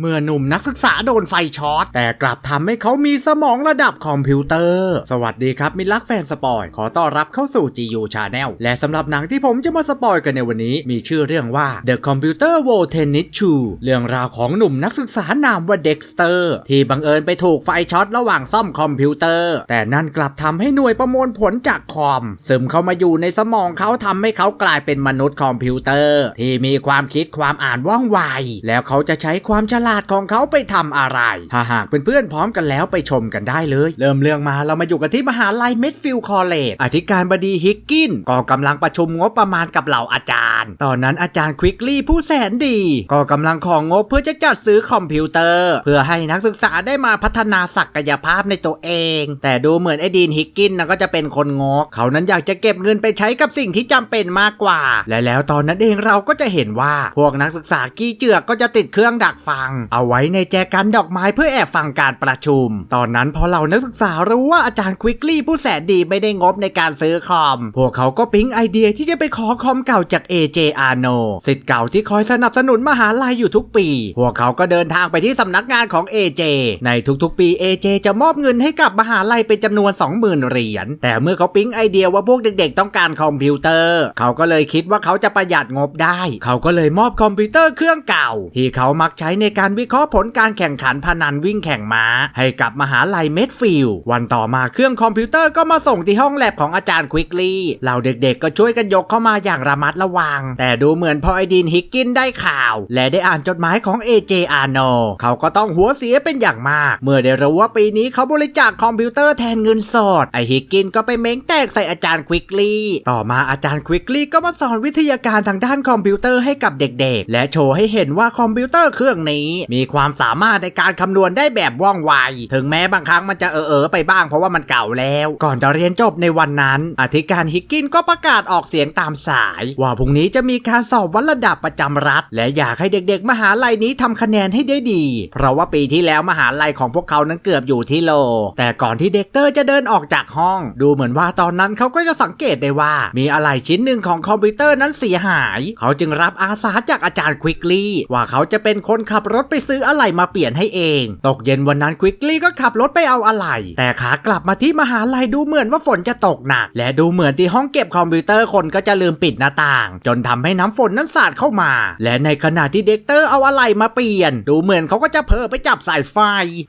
เมื่อหนุ่มนักศึกษาโดนไฟช็อต แต่กลับทำให้เขามีสมองระดับคอมพิวเตอร์ สวัสดีครับ มิตรรักแฟนสปอย ขอต้อนรับเข้าสู่ GU Channel และสำหรับหนังที่ผมจะมาสปอยกันในวันนี้ มีชื่อเรื่องว่า The Computer World Tennis Shoe เรื่องราวของหนุ่มนักศึกษานามว่าเด็กสเตอร์ ที่บังเอิญไปถูกไฟช็อตระหว่างซ่อมคอมพิวเตอร์ แต่นั่นกลับทำให้หน่วยประมวลผลจากคอมซึมเข้ามาอยู่ในสมองเขาทำให้เขากลายเป็นมนุษย์คอมพิวเตอร์ ที่มีความคิดความอ่านว่องไวแล้วเขาจะใช้ความฉลาดของเขาไปทำอะไร ถ้าหากเพื่อนๆพร้อมกันแล้วไปชมกันได้เลย เริ่มเรื่องมาเรามาอยู่กันที่มหาลัยเมดฟิลด์คอลเลจอธิการบดีฮิกกินก็กำลังประชุมงบประมาณกับเหล่าอาจารย์ ตอนนั้นอาจารย์ควิกลี่ผู้แสนดี ก็กำลังของงบเพื่อจะจัดซื้อคอมพิวเตอร์ เพื่อให้นักศึกษาได้มาพัฒนาศักยภาพในตัวเอง แต่ดูเหมือนไอ้ดีนฮิกกินนะก็จะเป็นคนงก เขานั้นอยากจะเก็บเงินไปใช้กับสิ่งที่จำเป็นมากกว่า และแล้วตอนนั้นเองเราก็จะเห็นว่าพวกนักศึกษากี้เจือกก็จะติดเครื่องดักฟังเอาไว้ในแจกันดอกไม้เพื่อแอบฟังการประชุม ตอนนั้นพอเรานักศึกษารู้ว่าอาจารย์ควิกลี่ผู้แสนดีไม่ได้งบในการซื้อคอม พวกเขาก็ปิ๊งไอเดียที่จะไปขอคอมเก่าจาก AJ Arno สิทธิ์เก่าที่คอยสนับสนุนมหาลัยอยู่ทุกปี พวกเขาก็เดินทางไปที่สำนักงานของ AJ ในทุกๆปี AJ จะมอบเงินให้กับมหาลัยเป็นจำนวน 20,000 เหรียญ แต่เมื่อเขาปิ๊งไอเดียว่าพวกเด็กๆ ต้องการคอมพิวเตอร์ เขาก็เลยคิดว่าเขาจะประหยัดงบได้ เขาก็เลยมอบคอมพิวเตอร์เครื่องเก่า ที่เขามักใช้ในการวิเคราะห์ผลการแข่งขันพนันวิ่งแข่งม้า ให้กับมหาลัยเมดฟิลด์วันต่อมาเครื่องคอมพิวเตอร์ก็มาส่งที่ห้องแลบของอาจารย์ควิกลี่เหล่าเด็กๆ ก็ช่วยกันยกเข้ามาอย่างระมัดระวัง แต่ดูเหมือนพอไอดีนฮิกกินได้ข่าว และได้อ่านจดหมายของ AJ Arno เขาก็ต้องหัวเสียเป็นอย่างมาก เมื่อได้รู้ว่าปีนี้เขาบริจาคคอมพิวเตอร์แทนเงินสดไอฮิกกินก็ไปเม้งแตกใส่อาจารย์ควิกลี่ต่อมาอาจารย์ควิกลี่ก็มาสอนวิทยาการทางด้านคอมพิวเตอร์ให้กับเด็กๆ และโชว์ให้เห็นว่าคอมพิวเตอร์เครื่องนี้มีความสามารถในการคำนวณได้แบบว่องไว ถึงแม้บางครั้งมันจะเออๆไปบ้างเพราะว่ามันเก่าแล้ว ก่อนจะเรียนจบในวันนั้น อธิการฮิกกินก็ประกาศออกเสียงตามสาย ว่าพรุ่งนี้จะมีการสอบวัดระดับประจำรัฐ และอยากให้เด็กๆ มหาลัยนี้ทำคะแนนให้ได้ดี เพราะว่าปีที่แล้วมหาลัยของพวกเขานั้นเกือบอยู่ที่โล แต่ก่อนที่เด็กเตอร์จะเดินออกจากห้อง ดูเหมือนว่าตอนนั้นเขาก็จะสังเกตได้ว่ามีอะไรชิ้นหนึ่งของคอมพิวเตอร์นั้นเสียหาย เขาจึงรับอาสาจากอาจารย์ควิกลี่ว่าเขาจะเป็นคนขับรถไปซื้ออะไหล่มาเปลี่ยนให้เอง ตกเย็นวันนั้นควิกลี่ก็ขับรถไปเอาอะไหล่แต่ขากลับมาที่มหาลัยดูเหมือนว่าฝนจะตกหนัก และดูเหมือนที่ห้องเก็บคอมพิวเตอร์คนก็จะลืมปิดหน้าต่าง จนทำให้น้ำฝนนั้นสาดเข้ามา และในขณะที่เด็กเตอร์เอาอะไหล่มาเปลี่ยน ดูเหมือนเขาก็จะเผลอไปจับสายไฟ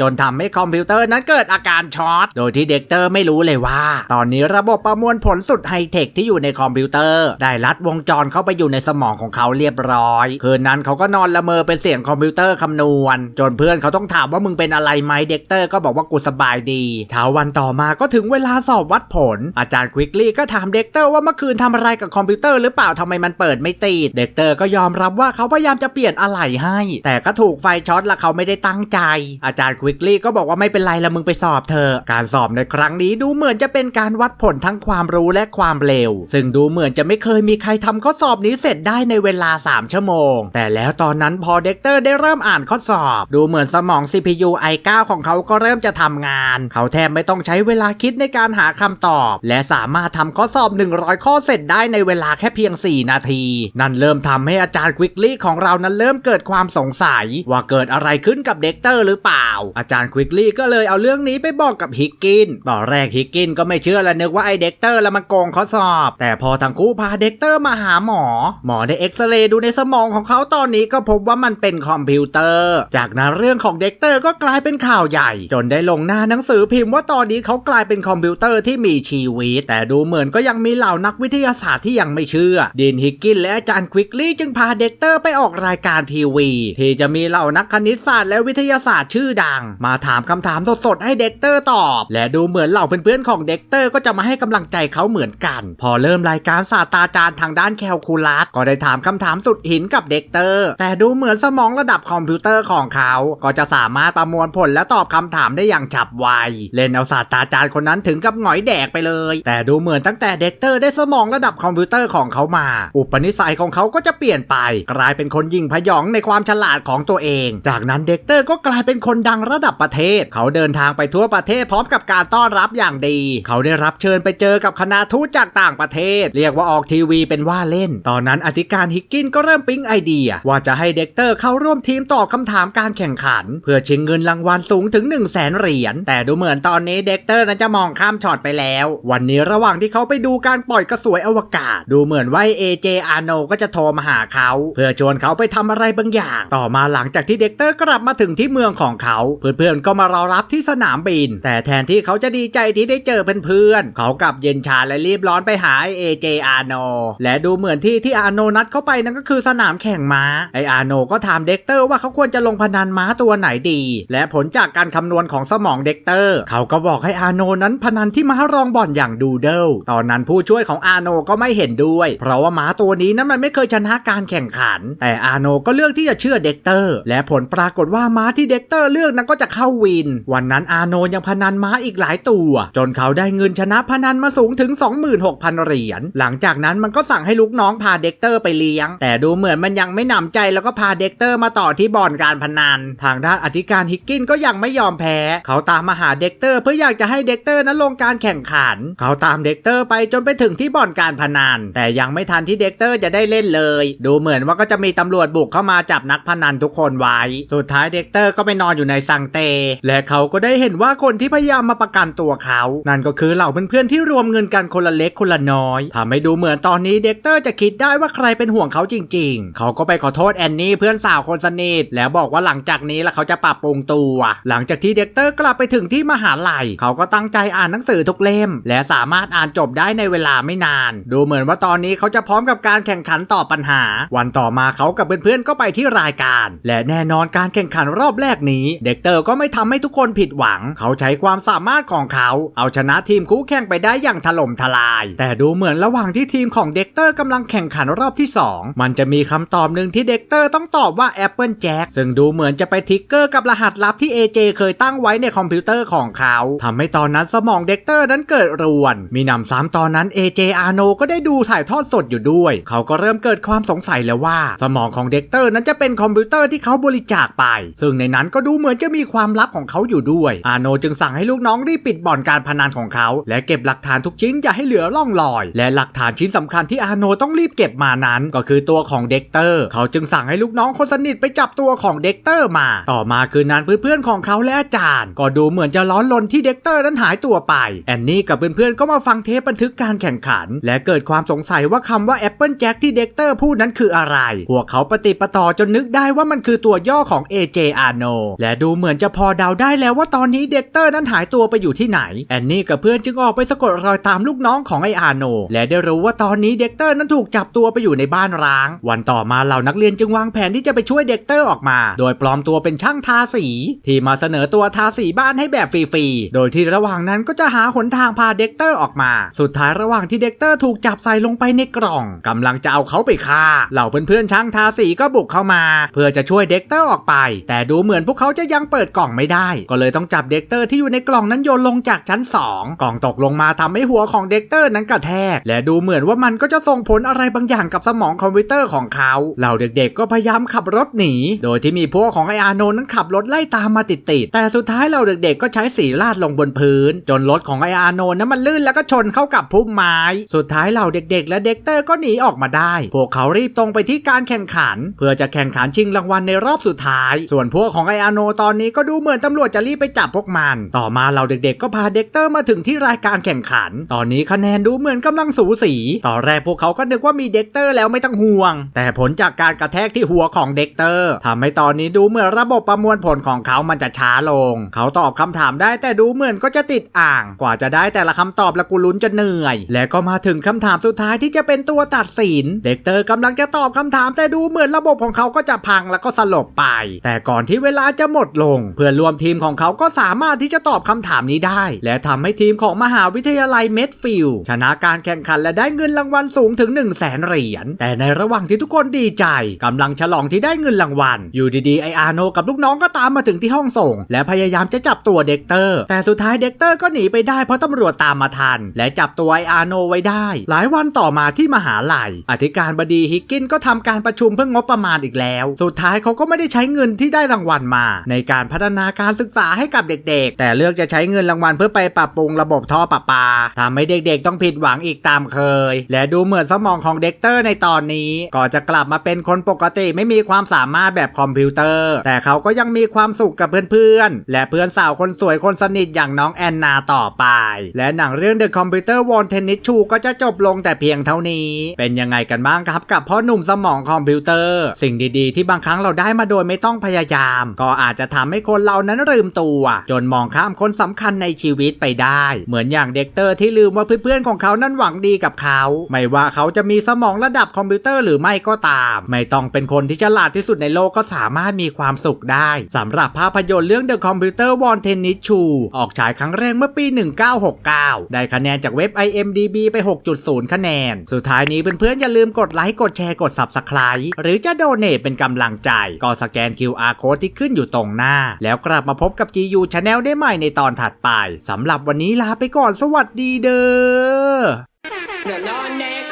จนทำให้คอมพิวเตอร์นั้นเกิดอาการช็อตโดยที่เด็กเตอร์ไม่รู้เลยว่า ตอนนี้ระบบประมวลผลสุดไฮเทคที่อยู่ในคอมพิวเตอร์ ได้ลัดวงจรเข้าไปอยู่ในสมองของเขาเรียบร้อย คืนนั้นเขาก็นอนละเมอเป็นเสียงคอมพิวเตอร์คำนวณ จนเพื่อนเขาต้องถามว่ามึงเป็นอะไรไหมเด็กเตอร์ก็บอกว่ากูสบายดีเช้าวันต่อมาก็ถึงเวลาสอบวัดผล อาจารย์ควิกลี่ก็ถามเด็กเตอร์ว่าเมื่อคืนทำอะไรกับคอมพิวเตอร์หรือเปล่าทำไมมันเปิดไม่ติดเด็กเตอร์ก็ยอมรับว่าเขาพยายามจะเปลี่ยนอะไหล่ให้ แต่ก็ถูกไฟช็อตละเขาไม่ได้ตั้งใจ อาจารย์ควิกลี่ก็บอกว่าไม่เป็นไรละมึงไปสอบเถอะการสอบในครั้งนี้ดูเหมือนจะเป็นการวัดผลทั้งความรู้และความเร็ว ซึ่งดูเหมือนจะไม่เคยมีใครทำข้อสอบนี้เสร็จได้ในเวลา 3 ชั่วโมง แต่แล้วตอนนั้นพอเด็กเตอร์ได้เริ่มอ่านข้อสอบ ดูเหมือนสมอง CPU i9 ของเขาก็เริ่มจะทำงาน เขาแทบไม่ต้องใช้เวลาคิดในการหาคำตอบ และสามารถทำข้อสอบ 100 ข้อเสร็จได้ในเวลาแค่เพียง 4 นาที นั่นเริ่มทำให้อาจารย์ควิกลี่ของเรานั้นเริ่มเกิดความสงสัย ว่าเกิดอะไรขึ้นกับเด็กเตอร์หรือเปล่า อาจารย์ควิกลี่ก็เลยเอาเรื่องนี้ไปบอกกับฮิกกินตอนแรกฮิกกินก็ไม่เชื่อและนึกว่าไอเด็กเตอร์ล้วมันโกงข้อสอบ แต่พอทั้งคู่พาเด็กเตอร์มาหาหมอ หมอได้เอ็กซเรย์ดูในสมองของเขาตอนนี้ก็พบว่ามันเป็นคอมพิวเตอร์จากนั้นเรื่องของเด็กเตอร์ก็กลายเป็นข่าวใหญ่ จนได้ลงหน้าหนังสือพิมพ์ว่าตอนนี้เขากลายเป็นคอมพิวเตอร์ที่มีชีวิต แต่ดูเหมือนก็ยังมีเหล่านักวิทยาศาสตร์ที่ยังไม่เชื่อ ดินฮิกกินและอาจารย์ควิกลี่จึงพาเด็กเตอร์ไปออกรายการทีวี ที่จะมีเหล่านักคณิตศาสตร์และวิทยาศาสตร์ชื่อดัง มาถามคำถามสดๆให้เด็กเตอร์ตอบ และดูเหมือนเหล่าเพื่อนๆของเด็กเตอร์ก็จะมาให้กำลังใจเขาเหมือนกัน พอเริ่มรายการศาสตราจารย์ทางด้านแคลคูลัสก็ได้ถามคำถามสุดหินกับเด็กเตอร์ แต่ดูเหมือนสมองระดับคอมมพิวเตอร์ของเขา ก็จะสามารถประมวลผลและตอบคำถามได้อย่างฉับไว เล่นเอาศาสตราจารย์คนนั้นถึงกับหงอยแดกไปเลย แต่ดูเหมือนตั้งแต่เด็กเตอร์ได้สมองระดับคอมพิวเตอร์ของเขามา อุปนิสัยของเขาก็จะเปลี่ยนไป กลายเป็นคนยิงพยองในความฉลาดของตัวเอง จากนั้นเด็กเตอร์ก็กลายเป็นคนดังระดับประเทศ เขาเดินทางไปทั่วประเทศพร้อมกับการต้อนรับอย่างดี เขาได้รับเชิญไปเจอกับคณะทูตจากต่างประเทศ เรียกว่าออกทีวีเป็นว่าเล่น ตอนนั้นอธิการฮิกกินก็เริ่มปิ๊งไอเดีย ว่าจะให้เด็กเตอร์เข้าร่วมทีมตตอบคำถามการแข่งขัน เพื่อชิงเงินรางวัลสูงถึง 1 0 0 0 0แสนเหรียญแต่ดูเหมือนตอนนี้เด็กเตอร์นั้นจะมองข้ามช็อตไปแล้ว วันนี้ระหว่างที่เขาไปดูการปล่อยกระสวยอวกาศ ดูเหมือนว่าเอเจอาโนก็จะโทรมาหาเขา เพื่อชวนเขาไปทำอะไรบางอย่าง ต่อมาหลังจากที่เด็กเตอร์กลับมาถึงที่เมืองของเขา เพื่อนๆก็มารอรับที่สนามบิน แต่แทนที่เขาจะดีใจที่ได้เจอเพื่อนๆเขากลับเย็นชาและรีบร้อนไปหาเอเจอาโนและดูเหมือนที่ที่อาโนนัดเข้าไปนั่นก็คือสนามแข่งม้าไออาโนก็ถามเด็กเตอร์ว่าเขาควรจะลงพนันม้าตัวไหนดี และผลจากการคำนวณของสมองเด็กเตอร์ เขาก็บอกให้อาโนนั้นพนันที่ม้ารองบ่อนอย่างดูเดิลตอนนั้นผู้ช่วยของอาโนก็ไม่เห็นด้วย เพราะว่าม้าตัวนี้นั้นมันไม่เคยชนะการแข่งขัน แต่อาโนก็เลือกที่จะเชื่อเด็กเตอร์ และผลปรากฏว่าม้าที่เด็กเตอร์เลือกนั้นก็จะเข้าวิน วันนั้นอาโนยังพนันม้าอีกหลายตัว จนเขาได้เงินชนะพนันมาสูงถึง 26,000 เหรียญหลังจากนั้นมันก็สั่งให้ลูกน้องพาเด็กเตอร์ไปเลี้ยง แต่ดูเหมือนมันยังไม่หนำใจแล้วก็พาเด็กเตอร์มาต่อที่บ่อนการพนันทางด้านอธิการฮิกกินก็ยังไม่ยอมแพ้ เขาตามมาหาเด็กเตอร์เพื่ออยากจะให้เด็กเตอร์นั้นลงการแข่งขัน เขาตามเด็กเตอร์ไปจนไปถึงที่บ่อนการพนันแต่ยังไม่ทันที่เด็กเตอร์จะได้เล่นเลย ดูเหมือนว่าก็จะมีตำรวจบุกเข้ามาจับนักพนันทุกคนไว้ สุดท้ายเด็กเตอร์ก็ไปนอนอยู่ในซังเต และเขาก็ได้เห็นว่าคนที่พยายามมาประกันตัวเขา นั่นก็คือเหล่าเพื่อนๆที่รวมเงินกันคนละเล็กคนละน้อยทำให้ดูเหมือนตอนนี้เด็กเตอร์จะคิดได้ว่าใครเป็นห่วงเขาจริง ๆ เขาก็ไปขอโทษแอนนี่เพื่อนสาวคนสนิทแล้วบอกว่าหลังจากนี้แล้วเขาจะปรับปรุงตัว หลังจากที่เด็กเตอร์กลับไปถึงที่มหาลัย เขาก็ตั้งใจอ่านหนังสือทุกเล่ม และสามารถอ่านจบได้ในเวลาไม่นาน ดูเหมือนว่าตอนนี้เขาจะพร้อมกับการแข่งขันต่อปัญหา วันต่อมาเขากับเพื่อนๆก็ไปที่รายการ และแน่นอนการแข่งขันรอบแรกนี้ เด็กเตอร์ก็ไม่ทำให้ทุกคนผิดหวัง เขาใช้ความสามารถของเขา เอาชนะทีมคู่แข่งไปได้อย่างถล่มทลาย แต่ดูเหมือนระหว่างที่ทีมของเด็กเตอร์กำลังแข่งขันรอบที่ 2 มันจะมีคำตอบหนึ่งที่เด็กเตอร์ต้องตอบว่า Apple ซึ่งดูเหมือนจะไปทิกเกอร์กับรหัสลับที่ AJ เคยตั้งไว้ในคอมพิวเตอร์ของเขาทำให้ตอนนั้นสมองเด็กเตอร์นั้นเกิดรวน มีหนำซ้ำตอนนั้น AJ อาโนก็ได้ดูถ่ายทอดสดอยู่ด้วย เขาก็เริ่มเกิดความสงสัยแล้วว่า สมองของเด็กเตอร์นั้นจะเป็นคอมพิวเตอร์ที่เขาบริจาคไป ซึ่งในนั้นก็ดูเหมือนจะมีความลับของเขาอยู่ด้วย อาโนจึงสั่งให้ลูกน้องรีบปิดบ่อนการพนันของเขา และเก็บหลักฐานทุกชิ้นอย่าให้เหลือร่องรอย และหลักฐานชิ้นสำคัญที่อาโนต้องรีบเก็บมานั้น ก็คือตัวของเด็กเตอร์ เขาจึงสั่งให้ลูกน้องคนสนิทไปจับตัวัวของเด็กเตอร์มา ต่อมาคืนนั้นเพื่อนๆของเขาและอาจารย์ ก็ดูเหมือนจะร้อนรนที่เด็กเตอร์นั้นหายตัวไป แอนนี่กับเพื่อนๆก็มาฟังเทปบันทึกการแข่งขัน และเกิดความสงสัยว่าคำว่า Apple Jack ที่เด็กเตอร์พูดนั้นคืออะไร พวกเขาปฏิปต่อจนนึกได้ว่ามันคือตัวย่อของ AJ Arno และดูเหมือนจะพอเดาได้แล้วว่าตอนนี้เด็กเตอร์นั้นหายตัวไปอยู่ที่ไหน แอนนี่กับเพื่อนจึงออกไปสะกดรอยตามลูกน้องของไออาโน และได้รู้ว่าตอนนี้เด็กเตอร์นั้นถูกจับตัวไปอยู่ในบ้านร้าง วันต่อมาเหล่านักเรียนจึงวางแผนที่จะไปช่วยเด็กเตอร์ออกมา โดยปลอมตัวเป็นช่างทาสี ที่มาเสนอตัวทาสีบ้านให้แบบฟรีๆ โดยที่ระหว่างนั้นก็จะหาหนทางพาเด็กเตอร์ออกมา สุดท้ายระหว่างที่เด็กเตอร์ถูกจับใส่ลงไปในกล่องกำลังจะเอาเขาไปฆ่า เหล่าเพื่อนๆช่างทาสีก็บุกเข้ามา เพื่อจะช่วยเด็กเตอร์ออกไป แต่ดูเหมือนพวกเขาจะยังเปิดกล่องไม่ได้ ก็เลยต้องจับเด็กเตอร์ที่อยู่ในกล่องนั้นโยนลงจากชั้น 2 กล่องตกลงมาทำให้หัวของเด็กเตอร์นั้นกระแทก และดูเหมือนว่ามันก็จะส่งผลอะไรบางอย่างกับสมองคอมพิวเตอร์ของเขา เหล่าเด็กๆ ก็พยายามขับรถหนีโดยที่มีพวกของไออาโนนั้นขับรถไล่ตามมาติดๆแต่สุดท้ายเหล่าเด็กๆก็ใช้สีราดลงบนพื้น จนรถของไออาโนนั้นมันลื่นแล้วก็ชนเข้ากับพุ่มไม้ สุดท้ายเหล่าเด็กๆ และเด็กเตอร์ก็หนีออกมาได้ พวกเขารีบตรงไปที่การแข่งขัน เพื่อจะแข่งขันชิงรางวัลในรอบสุดท้าย ส่วนพวกของไออาโนตอนนี้ก็ดูเหมือนตำรวจจะรีบไปจับพวกมัน ต่อมาเหล่าเด็กๆ ก็พาเด็กเตอร์มาถึงที่รายการแข่งขัน ตอนนี้คะแนนดูเหมือนกำลังสูสี ตอนแรกพวกเขาก็นึกว่ามีเด็กเตอร์แล้วไม่ต้องห่วง แต่ผลจากการกระแทกที่หัวของเด็กเตอร์ทำให้ตอนนี้ดูเหมือนระบบประมวลผลของเขามันจะช้าลง เขาตอบคำถามได้แต่ดูเหมือนก็จะติดอ่าง กว่าจะได้แต่ละคำตอบละกูลุ้นจะเหนื่อย และก็มาถึงคำถามสุดท้ายที่จะเป็นตัวตัดสิน เด็กเตอร์กำลังจะตอบคำถามแต่ดูเหมือนระบบของเขาก็จะพังแล้วก็สลบไป แต่ก่อนที่เวลาจะหมดลง เพื่อนร่วมทีมของเขาก็สามารถที่จะตอบคำถามนี้ได้ และทำให้ทีมของมหาวิทยาลัยเมดฟิลชนะการแข่งขันและได้เงินรางวัลสูงถึง1 0 0 0 0แสนเหรียญแต่ในระหว่างที่ทุกคนดีใจกำลังฉลองที่ได้เงินรางวัลอยู่ดีๆไออาโนกับลูกน้องก็ตามมาถึงที่ห้องส่ง และพยายามจะจับตัวเด็กเตอร์ แต่สุดท้ายเด็กเตอร์ก็หนีไปได้เพราะตำรวจตามมาทัน และจับตัวไออาโนไว้ได้ หลายวันต่อมาที่มหาลัย อธิการบดีฮิกกินก็ทำการประชุมเพื่องบประมาณอีกแล้ว สุดท้ายเขาก็ไม่ได้ใช้เงินที่ได้รางวัลมา ในการพัฒนาการศึกษาให้กับเด็กๆ แต่เลือกจะใช้เงินรางวัลเพื่อไปปรับปรุงระบบท่อประปาทำให้เด็กๆ ต้องผิดหวังอีกตามเคย และดูเหมือนสมองของเด็กเตอร์ในตอนนี้ ก็จะกลับมาเป็นคนปกติไม่มีความสามารถแบบแบบคอมพิวเตอร์ แต่เขาก็ยังมีความสุขกับเพื่อนๆ และเพื่อนสาวคนสวยคนสนิทอย่างน้องแอนนาต่อไป และหนังเรื่อง The Computer World Tennis Shoe ก็จะจบลงแต่เพียงเท่านี้ เป็นยังไงกันบ้างครับกับพ่อหนุ่มสมองคอมพิวเตอร์ สิ่งดีๆ ที่บางครั้งเราได้มาโดยไม่ต้องพยายาม ก็อาจจะทำให้คนเรานั้นลืมตัว จนมองข้ามคนสำคัญในชีวิตไปได้ เหมือนอย่างเด็กเตอร์ที่ลืมว่าเพื่อนๆของเขานั้นหวังดีกับเขา ไม่ว่าเขาจะมีสมองระดับคอมพิวเตอร์หรือไม่ก็ตาม ไม่ต้องเป็นคนที่ฉลาดที่สุดในโลกก็สามารถมีความสุขได้สำหรับภาพยนตร์เรื่อง The Computer World Tennis Shoe ออกฉายครั้งแรกเมื่อปี 1969 ได้คะแนนจากเว็บ IMDB ไป 6.0 คะแนน สุดท้ายนี้เพื่อนๆอย่าลืมกดไลค์ กดแชร์ กด Subscribe หรือจะโดเนทเป็นกำลังใจ ก็สแกน QR Code ที่ขึ้นอยู่ตรงหน้า แล้วกลับมาพบกับ GU Channel ได้ใหม่ในตอนถัดไปสำหรับวันนี้ลาไปก่อนสวัสดีเด้อ The non name